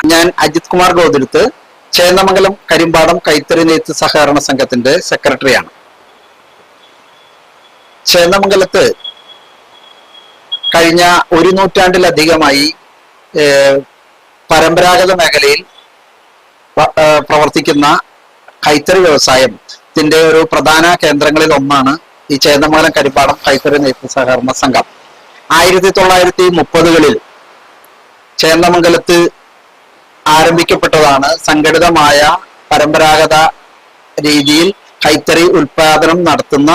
ഞാൻ അജിത് കുമാർ ഗോതിരുത്ത് ചേന്നമംഗലം കരിമ്പാടം കൈത്തറി നെയ്ത്ത് സഹകരണ സംഘത്തിന്റെ സെക്രട്ടറിയാണ്. ചേന്നമംഗലത്ത് കഴിഞ്ഞ ഒരു നൂറ്റാണ്ടിലധികമായി പരമ്പരാഗത മേഖലയിൽ പ്രവർത്തിക്കുന്ന കൈത്തറി വ്യവസായം ഇതിന്റെ ഒരു പ്രധാന കേന്ദ്രങ്ങളിൽ ഒന്നാണ് ഈ ചേന്നമംഗലം കരിപ്പാടം കൈത്തറി നെയ്ത്ത് സഹകരണ സംഘം. ആയിരത്തി തൊള്ളായിരത്തി മുപ്പതുകളിൽ ചേന്നമംഗലത്ത് ആരംഭിക്കപ്പെട്ടതാണ് സംഘടിതമായ പരമ്പരാഗത രീതിയിൽ കൈത്തറി ഉൽപാദനം നടത്തുന്ന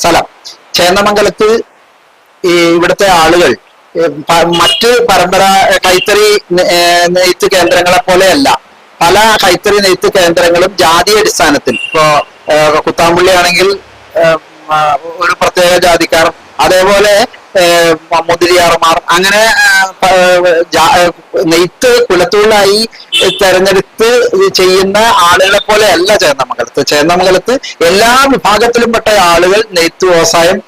സ്ഥലം. ചേന്നമംഗലത്ത് ഇവിടുത്തെ ആളുകൾ മറ്റ് പരമ്പര കൈത്തറി നെയ്ത്ത് കേന്ദ്രങ്ങളെ പോലെയല്ല. പല കൈത്തറി നെയ്ത്ത് കേന്ദ്രങ്ങളും ജാതി അടിസ്ഥാനത്തിൽ. ഇപ്പോ കുത്താമ്പുള്ളി ആണെങ്കിൽ ഒരു പ്രത്യേക ജാതിക്കാർ അതേപോലെ മുതിരിയാറുമാർ അങ്ങനെ നെയ്ത്ത് കുലത്തൊഴിലായി തെരഞ്ഞെടുത്ത് ചെയ്യുന്ന ആളുകളെ പോലെ അല്ല ചേന്നമംഗലത്ത്. ചേന്നമംഗലത്ത് എല്ലാ വിഭാഗത്തിലും പെട്ട ആളുകൾ നെയ്ത്ത് വ്യവസായം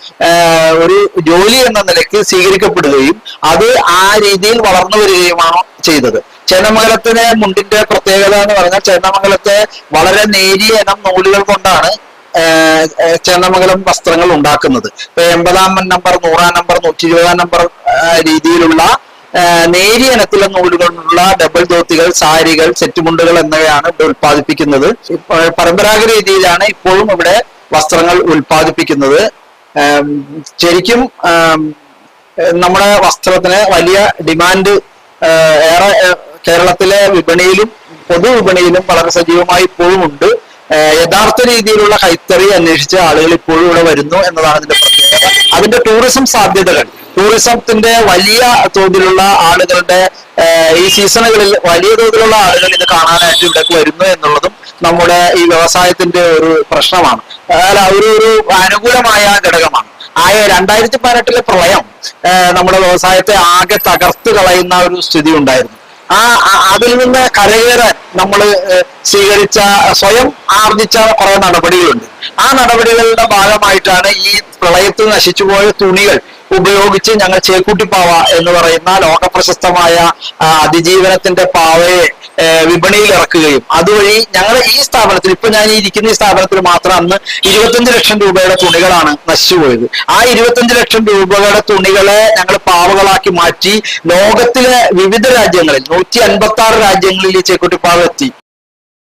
ഒരു ജോലി എന്ന നിലയ്ക്ക് സ്വീകരിക്കപ്പെടുകയും അത് ആ രീതിയിൽ വളർന്നു വരികയുമാണ് ചെയ്തത്. ചേന്നമംഗലത്തിലെ മുണ്ടിന്റെ പ്രത്യേകത എന്ന് പറഞ്ഞാൽ ചേന്നമംഗലത്തെ വളരെ നേരിയ ഇനം നൂലുകൾ കൊണ്ടാണ് ചേന്നമംഗലം വസ്ത്രങ്ങൾ ഉണ്ടാക്കുന്നത്. ഇപ്പൊ എൺപതാം നമ്പർ നൂറാം നമ്പർ നൂറ്റി ഇരുപതാം നമ്പർ രീതിയിലുള്ള നേരിയ ഇനത്തിലെ നൂലുകൊണ്ടുള്ള ഡബിൾ ധോത്തികൾ സാരികൾ സെറ്റുമുണ്ടുകൾ എന്നിവയാണ് ഇവിടെ ഉൽപ്പാദിപ്പിക്കുന്നത്. പരമ്പരാഗത രീതിയിലാണ് ഇപ്പോഴും ഇവിടെ വസ്ത്രങ്ങൾ ഉൽപ്പാദിപ്പിക്കുന്നത്. ശരിക്കും നമ്മുടെ വസ്ത്രത്തിന് വലിയ ഡിമാൻഡ് ഏറെ കേരളത്തിലെ വിപണിയിലും പൊതുവിപണിയിലും വളരെ സജീവമായി ഇപ്പോഴും ഉണ്ട്. യഥാർത്ഥ രീതിയിലുള്ള കൈത്തറി അന്വേഷിച്ച് ആളുകൾ ഇപ്പോഴും ഇവിടെ വരുന്നു എന്നതാണ് ഇതിന്റെ പ്രത്യേകത. അതിന്റെ ടൂറിസം സാധ്യതകൾ. ടൂറിസത്തിന്റെ വലിയ തോതിലുള്ള ആളുകളുടെ ഈ സീസണുകളിൽ വലിയ തോതിലുള്ള ആളുകൾ ഇത് കാണാനായിട്ട് ഇവിടേക്ക് വരുന്നു എന്നുള്ളതും നമ്മുടെ ഈ വ്യവസായത്തിന്റെ ഒരു പ്രശ്നമാണ്. അല്ല ഒരു ഒരു അനുകൂലമായ ഘടകമാണ്. ആയ രണ്ടായിരത്തി പതിനെട്ടിലെ പ്രളയം നമ്മുടെ വ്യവസായത്തെ ആകെ തകർത്ത് കളയുന്ന ഒരു സ്ഥിതി ഉണ്ടായിരുന്നു. ആ അതിൽ നിന്ന് കരകയറാൻ നമ്മൾ സ്വീകരിച്ച സ്വയം ആർജിച്ച കുറെ നടപടികളുണ്ട്. ആ നടപടികളുടെ ഭാഗമായിട്ടാണ് ഈ പ്രളയത്തിൽ നശിച്ചുപോയ തുണികൾ ഉപയോഗിച്ച് ഞങ്ങൾ ചേക്കുട്ടിപ്പാവ എന്ന് പറയുന്ന ലോക പ്രശസ്തമായ അതിജീവനത്തിന്റെ പാവയെ വിപണിയിൽ ഇറക്കുകയും. അതുവഴി ഞങ്ങൾ ഈ സ്ഥാപനത്തിൽ ഇപ്പൊ ഞാൻ ഇരിക്കുന്ന ഈ സ്ഥാപനത്തിൽ മാത്രം അന്ന് ഇരുപത്തഞ്ച് ലക്ഷം രൂപയുടെ തുണികളാണ് നശിച്ചുപോയത് ആ ഇരുപത്തഞ്ച് ലക്ഷം രൂപയുടെ തുണികളെ ഞങ്ങൾ പാവകളാക്കി മാറ്റി ലോകത്തിലെ വിവിധ രാജ്യങ്ങളിൽ നൂറ്റി അൻപത്തി ആറ് രാജ്യങ്ങളിൽ ഈ ചേക്കുട്ടിപ്പാവ എത്തി.